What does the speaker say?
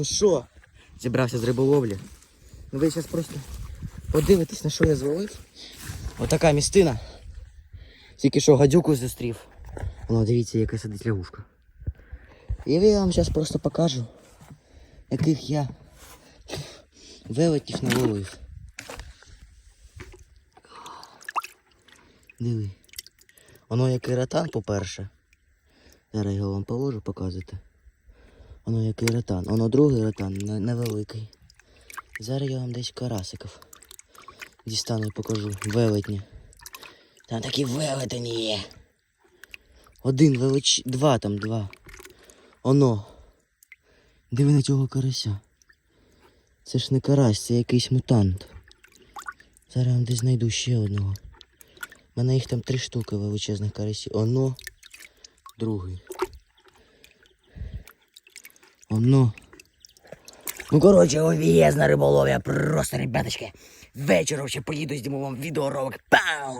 Ну що? Зібрався з риболовлі. Ну ви зараз просто подивитесь, на що я зловив. Отака містина. Тільки що гадюку зустрів. Воно дивіться, яка сидить лягушка. І я вам зараз просто покажу, яких я велетів наловив. Диви. Воно як і ратан, по-перше. Зараз я його вам положу показувати. Воно як і ратан. Воно другий ратан, не- невеликий. Зараз я вам десь карасиків дістану і покажу. Велетні. Там такі велетені є. Один велич. Два там, два. Оно. Диви на цього карася. Це ж не карась, це якийсь мутант. Зараз я вам десь знайду ще одного. У мене їх там три штуки величезних карасів. Оно. Другий. Оно. Ну, коротше, овієзна риболовля. Просто, ребяточки. Вечором ще поїду, зніму вам відеоролик. Пау!